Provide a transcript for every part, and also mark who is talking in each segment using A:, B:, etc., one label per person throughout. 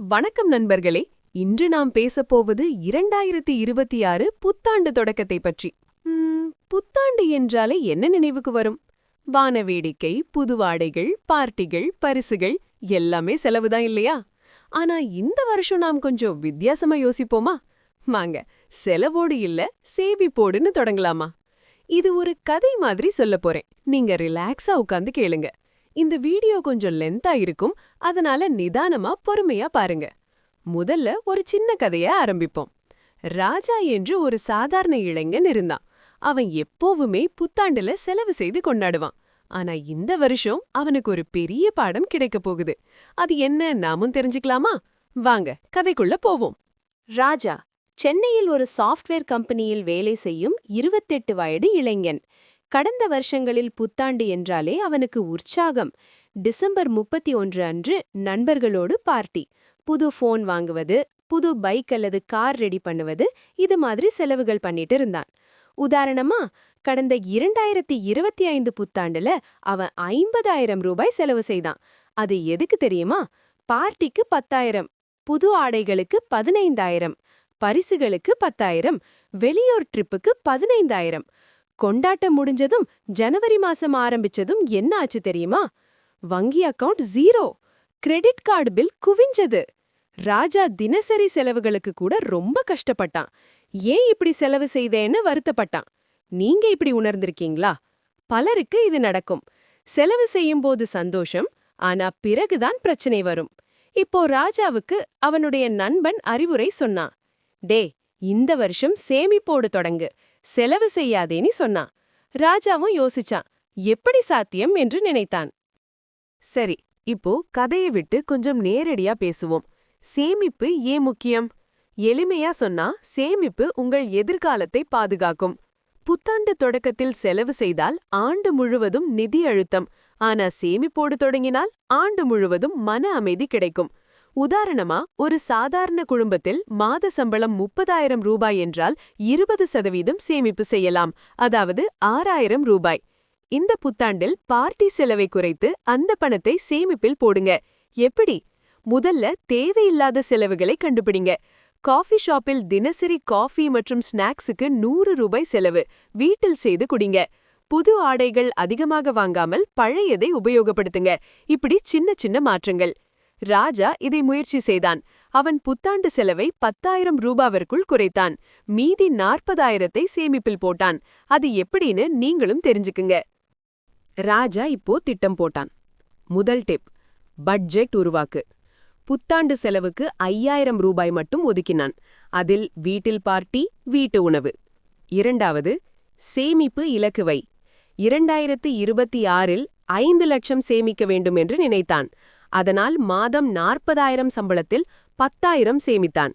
A: வணக்கம் நண்பர்களே. இன்று நாம் பேசப்போவது இரண்டாயிரத்தி இருபத்தி ஆறு புத்தாண்டு தொடக்கத்தை பற்றி. புத்தாண்டு என்றாலே என்ன நினைவுக்கு வரும்? வான வேடிக்கை புது பார்ட்டிகள் பரிசுகள் எல்லாமே செலவுதான் இல்லையா? ஆனா இந்த வருஷம் நாம் கொஞ்சம் வித்தியாசமா யோசிப்போமா? வாங்க செலவோடு இல்ல சேவிப்போடுன்னு தொடங்கலாமா? இது ஒரு கதை மாதிரி சொல்லப் போறேன். நீங்க ரிலாக்ஸா உட்காந்து கேளுங்க. இந்த வீடியோ கொஞ்சம் லென்த்தா இருக்கும். அதனால நிதானமா பொறுமையா பாருங்க. முதல்ல ஒரு சின்ன கதைய ஆரம்பிப்போம். ராஜா என்று ஒரு சாதாரண இளைஞன் இருந்தான். அவன் எப்போவுமே புத்தாண்டுல செலவு செய்து கொண்டாடுவான். ஆனா இந்த வருஷம் அவனுக்கு ஒரு பெரிய பாடம் கிடைக்கப் போகுது. அது என்ன நாமும் தெரிஞ்சுக்கலாமா? வாங்க கதைக்குள்ள போவோம். ராஜா சென்னையில் ஒரு சாஃப்ட்வேர் கம்பெனியில் வேலை செய்யும் இருபத்தெட்டு வயது இளைஞன். கடந்த வருஷங்களில் புத்தாண்டு என்றாலே அவனுக்கு உற்சாகம். டிசம்பர் முப்பத்தி ஒன்று அன்று நண்பர்களோடு பார்ட்டி. புது ஃபோன் வாங்குவது புது பைக் அல்லது கார் ரெடி பண்ணுவது இது மாதிரி செலவுகள் பண்ணிட்டு இருந்தான். உதாரணமா கடந்த இரண்டாயிரத்தி இருபத்தி ஐந்து புத்தாண்டுல அவன் ஐம்பதாயிரம் ரூபாய் செலவு செய்தான். அது எதுக்கு தெரியுமா? பார்ட்டிக்கு பத்தாயிரம் புது ஆடைகளுக்கு பதினைந்தாயிரம் பரிசுகளுக்கு பத்தாயிரம் வெளியூர் ட்ரிப்புக்கு பதினைந்தாயிரம் கொண்டாட்டம் முடிஞ்சதும் ஜனவரி மாசம் ஆரம்பிச்சதும் என்ன ஆச்சு தெரியுமா? வங்கி account zero credit card bill குவிஞ்சது. Raja தினசரி செலவுகளுக்கு கூட ரொம்ப கஷ்டப்பட்டான். ஏன் இப்படி செலவு செய்தேன்னு வருத்தப்பட்டான். நீங்க இப்படி உணர்ந்திருக்கீங்களா? பலருக்கு இது நடக்கும். செலவு செய்யும்போது சந்தோஷம் ஆனா பிறகுதான் பிரச்சனை வரும். இப்போ ராஜாவுக்கு அவனுடைய நண்பன் அறிவுரை சொன்னான். டே இந்த வருஷம் சேமிப்போடு தொடங்கு. செலவு செய்யாதேன்னு சொன்னான். ராஜாவும் யோசிச்சான் எப்படி சாத்தியம்? என்று நினைத்தான். சரி இப்போ கதையை விட்டு கொஞ்சம் நேரடியா பேசுவோம். சேமிப்பு ஏன் முக்கியம்? எளிமையா சொன்னா சேமிப்பு உங்கள் எதிர்காலத்தை பாதுகாக்கும். புத்தாண்டு தொடக்கத்தில் செலவு செய்தால் ஆண்டு முழுவதும் நிதி அழுத்தம். ஆனா சேமிப்போடு தொடங்கினால் ஆண்டு முழுவதும் மன அமைதி கிடைக்கும். உதாரணமா ஒரு சாதாரண குடும்பத்தில் மாத சம்பளம் முப்பதாயிரம் ரூபாய் என்றால் இருபது சதவீதம் சேமிப்பு செய்யலாம் அதாவது ஆறாயிரம் ரூபாய். இந்த புத்தாண்டில் பார்ட்டி செலவை குறைத்து அந்த பணத்தை சேமிப்பில் போடுங்க. எப்படி? முதல்ல தேவையில்லாத செலவுகளை கண்டுபிடிங்க. காஃபி ஷாப்பில் தினசரி காஃபி மற்றும் ஸ்நாக்ஸுக்கு நூறு ரூபாய் செலவு வீட்டில் செய்து குடிங்க. புது ஆடைகள் அதிகமாக வாங்காமல் பழையதை உபயோகப்படுத்துங்க. இப்படி சின்ன சின்ன மாற்றங்கள். ராஜா இதை முயற்சி செய்தான். அவன் புத்தாண்டு செலவை பத்தாயிரம் ரூபாவிற்குள் குறைத்தான். மீதி நாற்பதாயிரத்தை சேமிப்பில் போட்டான். அது எப்படின்னு நீங்களும் தெரிஞ்சுக்குங்க. ராஜா இப்போ திட்டம் போட்டான். முதல் டிப் பட்ஜெட் உருவாக்கு. புத்தாண்டு செலவுக்கு ஐயாயிரம் ரூபாய் மட்டும் ஒதுக்கினான். அதில் வீட்டில் பார்ட்டி வீட்டு உணவு. இரண்டாவது சேமிப்பு இலக்கு வை. இரண்டாயிரத்து இருபத்தி ஆறில் ஐந்து லட்சம் சேமிக்க வேண்டும் என்று நினைத்தான். அதனால் மாதம் நாற்பதாயிரம் சம்பளத்தில் பத்தாயிரம் சேமித்தான்.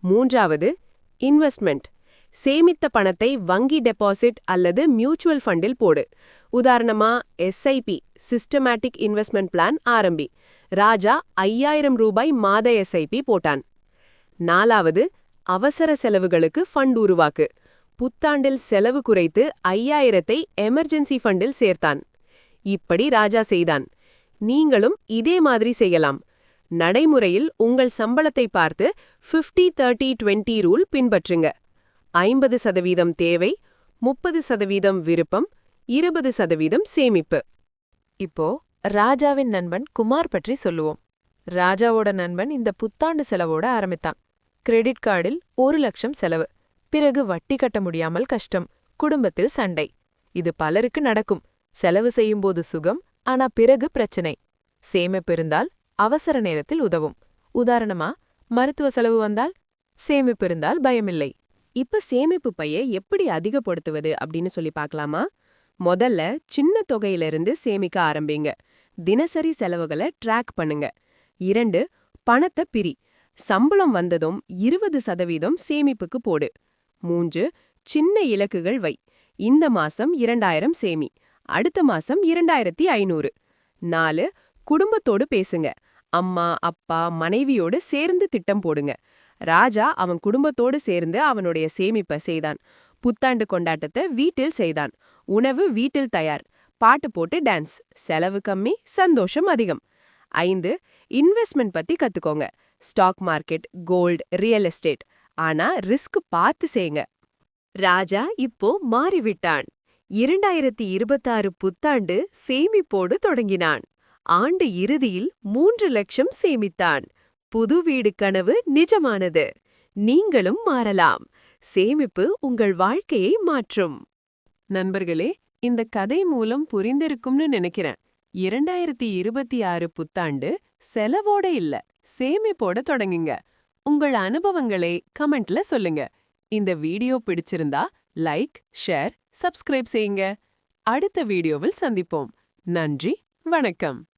A: மூன்றாவது இன்வெஸ்ட்மெண்ட். சேமித்த பணத்தை வங்கி டெபாசிட் அல்லது மியூச்சுவல் ஃபண்டில் போடு. உதாரணமா எஸ்ஐபி சிஸ்டமேட்டிக் இன்வெஸ்ட்மெண்ட் பிளான் ஆரம்பி. ராஜா ஐயாயிரம் ரூபாய் மாத எஸ்ஐபி போட்டான். நாலாவது அவசர செலவுகளுக்கு ஃபண்ட் உருவாக்கு. புத்தாண்டில் செலவு குறைத்து ஐயாயிரத்தை எமர்ஜென்சி ஃபண்டில் சேர்த்தான். இப்படி ராஜா செய்தான். நீங்களும் இதே மாதிரி செய்யலாம். நடைமுறையில் உங்கள் சம்பளத்தை பார்த்து 50 தேர்ட்டி டுவெண்ட்டி ரூல் பின்பற்றுங்க. ஐம்பது சதவீதம் தேவை முப்பது சதவீதம் விருப்பம் இருபது சதவீதம் சேமிப்பு. இப்போ ராஜாவின் நண்பன் குமார் பற்றி சொல்லுவோம். ராஜாவோட நண்பன் இந்த புத்தாண்டு செலவோட ஆரம்பித்தான். கிரெடிட் கார்டில் ஒரு லட்சம் செலவு. பிறகு வட்டி கட்ட முடியாமல் கஷ்டம். குடும்பத்தில் சண்டை. இது பலருக்கு நடக்கும். செலவு செய்யும்போது சுகம் ஆனா பிறகு பிரச்சனை. சேமிப்பு இருந்தால் அவசர நேரத்தில் உதவும். உதாரணமா மருத்துவ செலவு வந்தால் சேமிப்பு இருந்தால் பயமில்லை. இப்ப சேமிப்பு பைய எப்படி அதிகப்படுத்துவது அப்படின்னு சொல்லி பார்க்கலாமா? முதல்ல சின்ன தொகையிலிருந்து சேமிக்க ஆரம்பிங்க. தினசரி செலவுகளை ட்ராக் பண்ணுங்க. இரண்டு பணத்தை பிரி. சம்பளம் வந்ததும் இருபது சதவீதம் சேமிப்புக்கு போடு. மூன்று சின்ன இலக்குகள் வை. இந்த மாசம் இரண்டாயிரம் சேமி. அடுத்த மாசம் இரண்டாயிரத்தி ஐநூறு. நாலு குடும்பத்தோடு பேசுங்க. அம்மா அப்பா மனைவியோடு சேர்ந்து திட்டம் போடுங்க. ராஜா அவன் குடும்பத்தோடு சேர்ந்து அவனுடைய சேமிப்பை செய்தான். புத்தாண்டு கொண்டாட்டத்தை வீட்டில் செய்தான். உணவு வீட்டில் தயார். பாட்டு போட்டு டான்ஸ் செலவு கம்மி சந்தோஷம் அதிகம். ஐந்து இன்வெஸ்ட்மெண்ட் பத்தி கத்துக்கோங்க. Stock market gold real estate ஆனா ரிஸ்க் பார்த்து செய்யுங்க. ராஜா இப்போ மாறிவிட்டான். இரண்டாயிரத்தி இருபத்தாறு புத்தாண்டு சேமிப்போடு தொடங்கினான். ஆண்டு இறுதியில் மூன்று லட்சம் சேமித்தான். புது வீடு கனவு நிஜமானது. நீங்களும் மாறலாம். சேமிப்பு உங்கள் வாழ்க்கையை மாற்றும். நண்பர்களே இந்த கதை மூலம் புரிந்திருக்கும்னு நினைக்கிறேன். இரண்டாயிரத்தி இருபத்தி ஆறு புத்தாண்டு செலவோட இல்ல. சேமிப்போட தொடங்குங்க. உங்கள் அனுபவங்களை கமெண்ட்ல சொல்லுங்க. இந்த வீடியோ பிடிச்சிருந்தா லைக் ஷேர் சப்ஸ்கிரைப் செய்யுங்க. அடுத்த வீடியோவில் சந்திப்போம். நன்றி வணக்கம்.